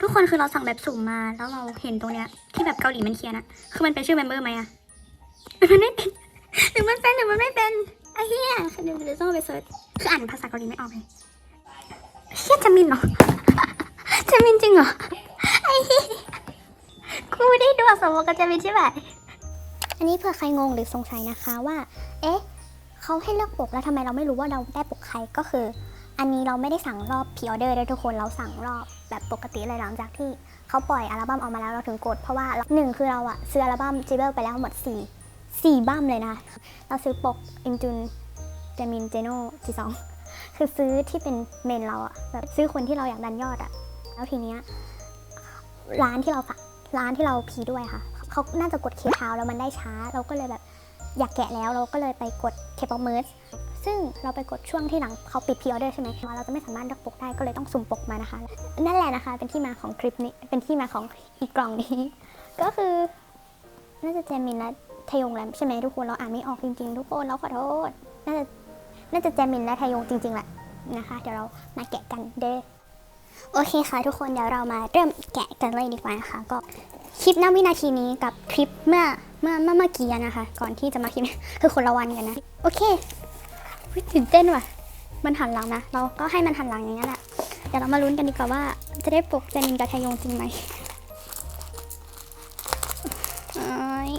ทุกคนคือเราสั่งแบบสุ่มมาแล้วเราเห็นตรงเนี้ยที่แบบเกาหลีมันเขียนอะคือมันเป็นชื่อเมมเบอร์ไหมอะมันไม่เป็นหรือมันเป็นหรือมันไม่เป็นไอ้เหี้ยเดี๋ยวเดี๋ยวต้องไปเซิร์ชคืออ่านภาษาเกาหลีไม่ออกเลยเชี่ยจามินเหรอจามินจริงเหรอไอ้เหี้ยกูไม่ได้ดูอักษรกับจามินใช่ไหมอันนี้เผื่อใครงงหรือสงสัยนะคะว่า เอ๊ะเขาให้เลือกปกแล้วทำไมเราไม่รู้ว่าเราได้ปกใครก็คือ อันนี้เราไม่ได้สั่งรอบพ r ออเดอร์ด้วยทุกคนเราสั่งรอบแบบปกติเลยหลังจากที่เขาปล่อยอัลบั้มออกมาแล้วเราถึงกด เพราะว่าหนึ่งคือเราอะซื้ออัลบั้มจิเบลไปแล้วหมด4 4บั้มเลยนะ เราซื้อปกอินจุนเจมินเจโน่จีสองคือซื้อที่เป็นเมนเราอะแบบซื้อคนที่เราอยากดันยอดอะแล้วทีเนี้ยร้านที่เราฝากร้านที่เราพีด้วยค่ะเขาน่าจะกดเคทาวแล้วมันได้ช้า เราก็เลยแบบ อยากแกะแล้วเราก็เลยไปกดเคปอปเมิร์ซึ่งเราไปกดช่วงที่หลังเขาปิดพ r ออเดอร์ใช่ไหมเราจะไม่สามารถเลือกปกได้ก็เลยต้องสุ่มปกมานะคะ นั่นแหละนะคะ เป็นที่มาของคลิปนี้ เป็นที่มาของอีกกล่องนี้ ก็คือน่าจะเจมินและทยงแหละใช่ไหมทุกคนเราอ่านไม่ออกจริงๆ ทุกคนเราขอโทษ น่าจะน่าจะเจมินและทยงจริงๆแหละนะคะ เดี๋ยวเรามาแกะกันเด้อโอเคค่ะทุกคนเดี๋ยวเรามาเริ่มแกะกันเลยดีกว่านะคะ ก็คลิปหน้าวินาทีนี้กับคลิปเมื่อ เมื่อเมื่อเมื่อกี้นะคะ ก่อนที่จะมาคลิปคือคนละวันกันนะ โอเคตื่นเต้นว่ะ มันหันหลังนะ เราก็ให้มันหันหลังอย่างนี้นแหละเดี๋ยวเรามาลุ้นกันดีกว่าว่า จะได้ปกเจมินกับทยงจริงไหมเอ้ย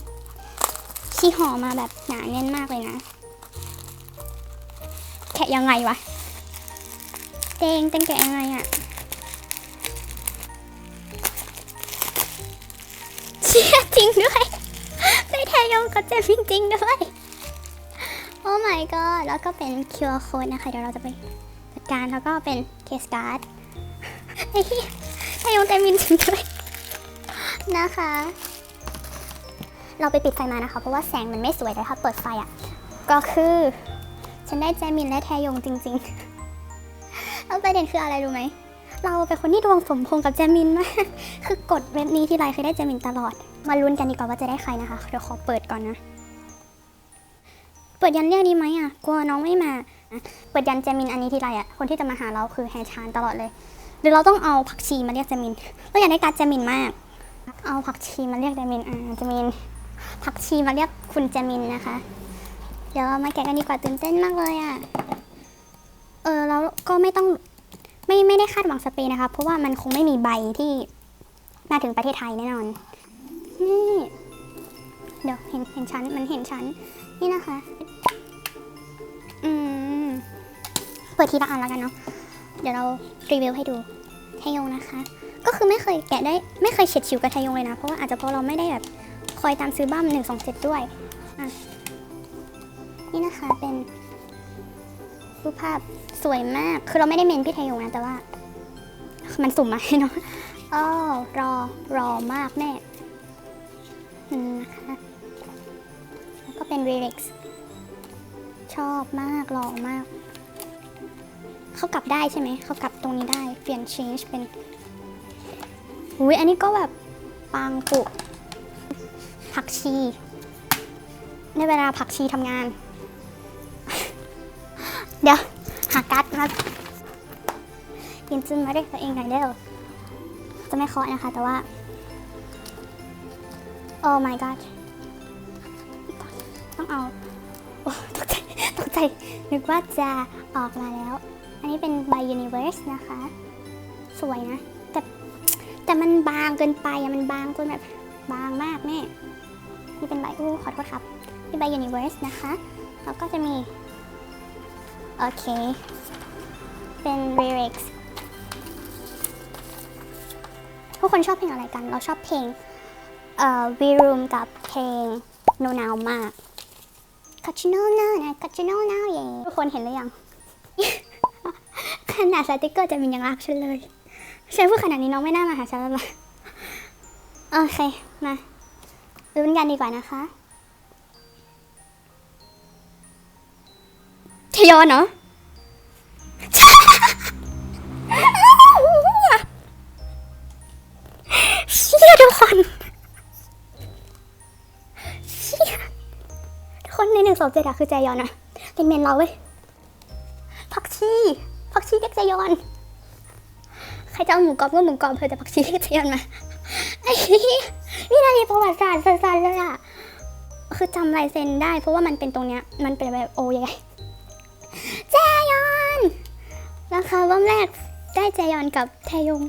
ที่ห่อมาแบบหนาแน่นมากเลยนะ แกะยังไงวะเตงเตงแกะยังไงอะเชี่ยจริงด้วย ยงกับเจมินจริงด้วย โอ้ my god แล้วก็เป็น QR code นะคะ เดี๋ยวเราจะไปจัดการแล้วก็เป็นเคสการ์ดไอ้ยทยงเจมินจริงด้วยนะคะ เราไปปิดไฟมานะคะ เพราะว่าแสงมันไม่สวยแต่ถ้าเปิดไฟอะ ก็คือ ฉันได้แจมินและแทยงจริงๆแล้วประเด็นคืออะไรรู้ไหมเราเป็นคนที่ดวงสมพงษ์กับแจมินมาก คือกดเว็บนี้ที่ไรเคยได้แจมินตลอด มาลุ้นกันดีกว่าว่าจะได้ใครนะคะเดี๋ยวขอเปิดก่อนนะ เปิดยันเรียกดีไหมอะกลัวน้องไม่มา เปิดยันแจมินอันนี้ทีไรอะคนที่จะมาหาเราคือแฮชานตลอดเลย หรือเราต้องเอาผักชีมาเรียกแจมินเราอยากได้การดแจมินมาก เอาผักชีมาเรียกแจมินอ่าแจมินผักชีมาเรียกคุณแจมินนะคะ เดี๋ยวเรามาแกะกันดีกว่าตื่นเต้นมากเลยอะเออแล้วก็ไม่ต้องไม่ไม่ได้คาดหวังสเปนนะคะ เพราะว่ามันคงไม่มีใบที่มาถึงประเทศไทยแน่นอน นี่ เดี๋ยวเห็นเห็นชั้นมันเห็นชั้น นี่นะคะ อืม เปิดทีละอันแล้วกันเนาะ เดี๋ยวเรารีวิวให้ดูไทยงนะคะ ก็คือไม่เคยแกะได้ไม่เคยเฉียดฉิวกับไทยงเลยนะ เพราะว่าอาจจะเพราะเราไม่ได้แบบคอยตามซื้อบ้ามหนึ่งสองเจ็ดด้วย อะ นี่นะคะเป็นรูปภาพสวยมาก คือเราไม่ได้เมนพี่ไทยงนะแต่ว่า มันสุ่มมาให้เนาะอ้อรอรอมากแม่ น่อืมนะคะ แล้วก็เป็น Relax ชอบมากหล่อมาก เขากลับได้ใช่ไหม เขากลับตรงนี้ได้ เปลี่ยน change เป็นอุ้ยอันนี้ก็แบบปังปุกผักชี ในเวลาผักชีทำงาน เดี๋ยว หาการ์ดมายินซึนมาเรียกตัวเองหน่อยเด้อจะไม่เคาะนะคะ แต่ว่า โอ้ my god ต้องเอาโอ้ตกใจตกใจ นึกว่าจะออกมาแล้ว อันนี้เป็น by universe นะคะ สวยนะ แต่แต่มันบางเกินไปอะมันบางจนแบบบางมากแม่นี่เป็นใบอู้ขอโทษครับ นี่ใบ Universe นะคะแล้วก็จะมี โอเค เป็น Lyrics ทุกคนชอบเพลงอะไรกัน เราชอบเพลง เอ่อ We Room กับเพลง No Now มาก c a c h i n o Now นะ c a c h i n o Now เย่ทุกคนเห็นหรือยัง ขนาดสติกเกอร์จะมียังรักฉันเลยฉันพูดขนาดนี้น้องไม่น่ามาหาฉันแล้วล่ะโอเค มาลุ้นกันดีกว่านะคะทยอนเหรอ สองเจ็ดอะคือใจยอนอะเป็นเมนเราเว้ยผักชีผักชีเด็กใจยอน ใครจะเอาหมูกรอบก็หมูกรอบเธอจะผักชีกระเทียมมาไอ้เหี้ยวินาทีประวัติศาสตร์สั้นๆเลยอะคือจำลายเซ็นได้ เพราะว่ามันเป็นตรงเนี้ยมันเป็นแบบโอยังไงแจยอนราคาบัมแรกได้แจยอนกับแทยง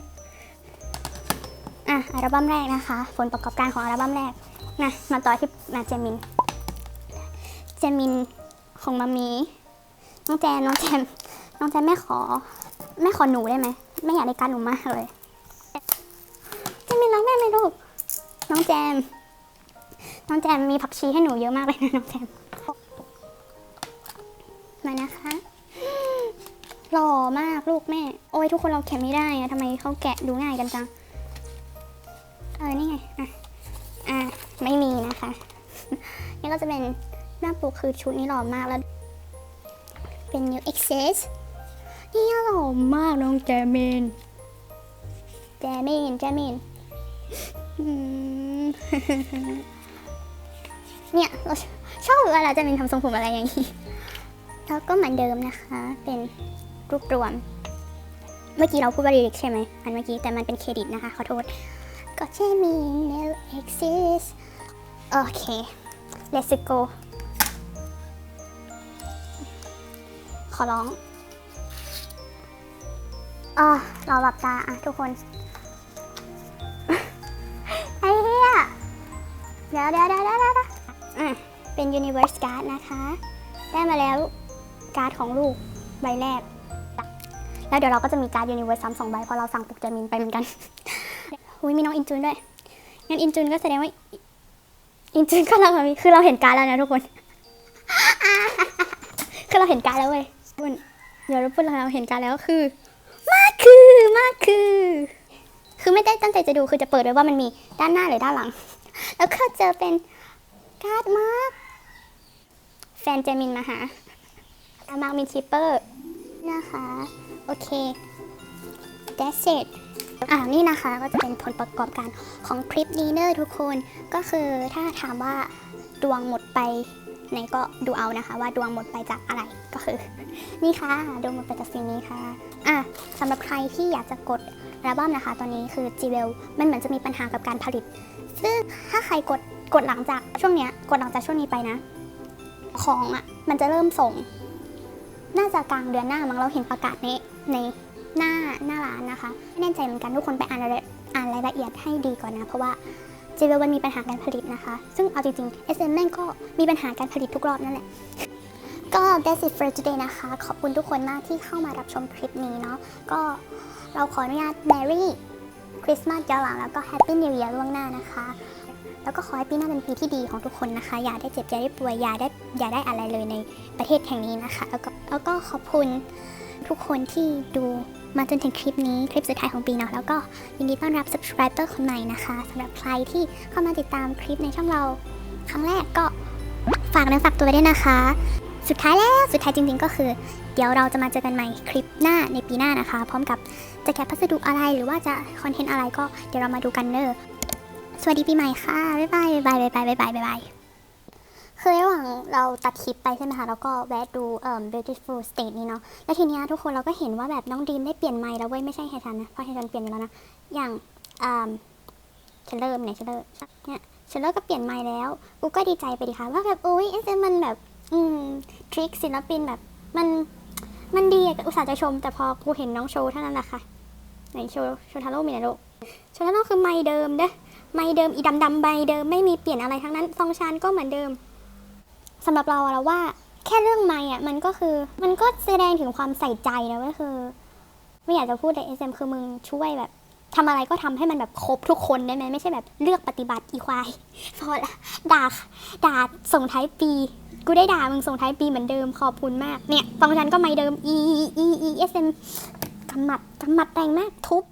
อะอัลบั้มแรกนะคะ ผลประกอบการของอัลบั้มแรกนะมาต่อที่มาเจมิน จมินของมามี น้องแจนน้องแจมน้องแจมแม่ขอแม่ขอหนูได้ไหมไม่อยากได้การหนูมากเลยเจมินรักแม่ไหมลูก น้องแจมน้องแจมมีผักชีให้หนูเยอะมากเลยนะน้องแจมมานะคะหล่อมากลูกแม่ โอ้ยทุกคนเราแกะไม่ได้อะทำไมเขาแกะดูง่ายกันจัง เออนี่ไง อะ อะ ไม่มีนะคะ นี่ก็จะเป็น หน้าปกคือชุดนี้หล่อมากแล้ว เป็น new access นี่หล่อมากน้องแจมินแจมินแจมินอืมเนี่ยเราชอบเวลาแจมินทำทรงผมอะไรอย่างนี้ แล้วก็เหมือนเดิมนะคะ เป็นรูปรวม เมื่อกี้เราพูดว่า lyric ใช่ไหม อันเมื่อกี้แต่มันเป็นเครดิตนะคะ ขอโทษ ก็แค่มี no exist โอเค let's go ขอร้องอะเราหลับตาอะทุกคน ไอ้เหี้ยเดี๋ยวเดี๋ยวเดี๋ยวเดี๋ยวเดี๋ยวอะ เป็น universe card นะคะ ได้มาแล้วการ์ดของลูกใบแรก แล้วเดี๋ยวเราก็จะมีการ์ด universe ซ้ำสองใบเพราะเราสั่งปลุกเจมินไปเหมือนกันอุ้ยมีน้องอินจูนด้วย งั้นอินจูนก็แสดงว่า อินจูนก็เรามีคือเราเห็นการดแล้วนะทุกคน คือเราเห็นการดแล้วเว้ย ทุกคนเดี๋ยวเราพูดเราเห็นการดแล้วคือ มากคือมากคือ คือไม่ได้ตั้งใจจะดูคือจะเปิดไว้ว่ามันมีด้านหน้าหรือด้านหลัง แล้วก็เจอเป็นการ์ดมากแฟนเจมินมาหาอามาร์มินชิปเปอร์นะคะ โอเค that's it อ่านี่นะคะก็จะเป็นผลประกอบการของคลิปนี้เนอร์ทุกคน ก็คือถ้าถามว่าดวงหมดไป ไหนก็ดูเอานะคะ ว่าดวงหมดไปจากอะไรก็คือ นี่ค่ะดวงหมดไปจากสิ่งนี้ค่ะอะสำหรับใครที่อยากจะกดอัลบั้มนะคะ ตอนนี้คือ g w e l มันเหมือนจะมีปัญหากับการผลิต ซึ่งถ้าใครกดกดหลังจากช่วงเนี้ยกดหลังจากช่วงนี้ไปนะ ของอะมันจะเริ่มส่ง น่าจะกลางเดือนหน้ามั้งเราเห็นประกาศในในหน้าหน้าร้านนะคะไม่แน่ใจเหมือนกันทุกคนไปอ่านรายละอ่านรายละเอียดให้ดีก่อนนะ เพราะว่า j w e l มันมีปัญหาการผลิตนะคะ ซึ่งเอาจริงๆ SM แม่งก็มีปัญหาการผลิตทุกรอบนั่นแหละ ก็ that's it for today นะคะ ขอบคุณทุกคนมากที่เข้ามารับชมคลิปนี้เนาะ ก็เราขออนุญาต Merry Christmas ย้อนหลังแล้วก็ Happy New Year ล่วงหน้านะคะ แล้วก็ขอให้ปีหน้าเป็นปีที่ดีของทุกคนนะคะ อย่าได้เจ็บอย่าได้ป่วยอย่าได้อย่าได้อะไรเลยในประเทศแห่งนี้นะคะ แล้วก็แล้วก็ขอบคุณทุกคนที่ดู มาจนถึงคลิปนี้คลิปสุดท้ายของปีเนาะแล้วก็ยินดีต้อนรับ subscriber คนใหม่นะคะสำหรับใครที่เข้ามาติดตามคลิปในช่องเรา ครั้งแรกก็ฝากเนื้อฝากตัวไว้ด้วยนะคะ สุดท้ายแล้วสุดท้ายจริงๆ ก็คือ เดี๋ยวเราจะมาเจอกันใหม่คลิปหน้าในปีหน้านะคะ พร้อมกับจะแกะพัสดุอะไรหรือว่าจะคอนเทนต์อะไรก็เดี๋ยวเรามาดูกันเนอะสวัสดีปีใหม่ค่ะบ๊ายบายบ๊ายบายบ๊ายบายบ๊ายบายบ๊ายบาย คือระหว่างเราตัดคลิปไปใช่ไหมคะ แล้วก็แวะดูเอ่อ beautiful state นี้เนาะ แล้วทีเนี้ยทุกคนเราก็เห็นว่าแบบน้องดีมได้เปลี่ยนไมค์แล้วเว้ยไม่ใช่แฮชันนะ เพราะแฮชันเปลี่ยนไปแล้วนะ อย่างอ่าเชลเลอร์ไหนเชลเลอร์เนี่ยเชลเลอร์ก็เปลี่ยนไมค์แล้ว กูก็ดีใจไปดีค่ะว่าแบบโอ้ยเอสมันแบบอืมทริคศิลปินแบบมันมันดีอะอุตส่าห์จะชม แต่พอกูเห็นน้องโชว์เท่านั้นแหละค่ะไหนโชว์โชว์ทาโร่มีไหนลูกโชว์ทาโร่คือไมค์เดิมเด้อไม่เดิมอีดำดำใบเดิมไม่มีเปลี่ยนอะไรทั้งนั้นฟองชันก็เหมือนเดิม สำหรับเราอะเราว่าแค่เรื่องไม่อะมันก็คือมันก็แสดงถึงความใส่ใจนะก็คือ ไม่อยากจะพูดแต่ SM คือมึงช่วยแบบทำอะไรก็ทำให้มันแบบครบทุกคนได้ไหมไม่ใช่แบบเลือกปฏิบัติอีควายพอละด่าด่าส่งท้ายปี กูได้ด่ามึงส่งท้ายปีเหมือนเดิมขอบคุณมากเนี่ยฟังก์ชันก็ไม่เดิม e e e e s m กำหมัดกำหมัดแรงมากทุบ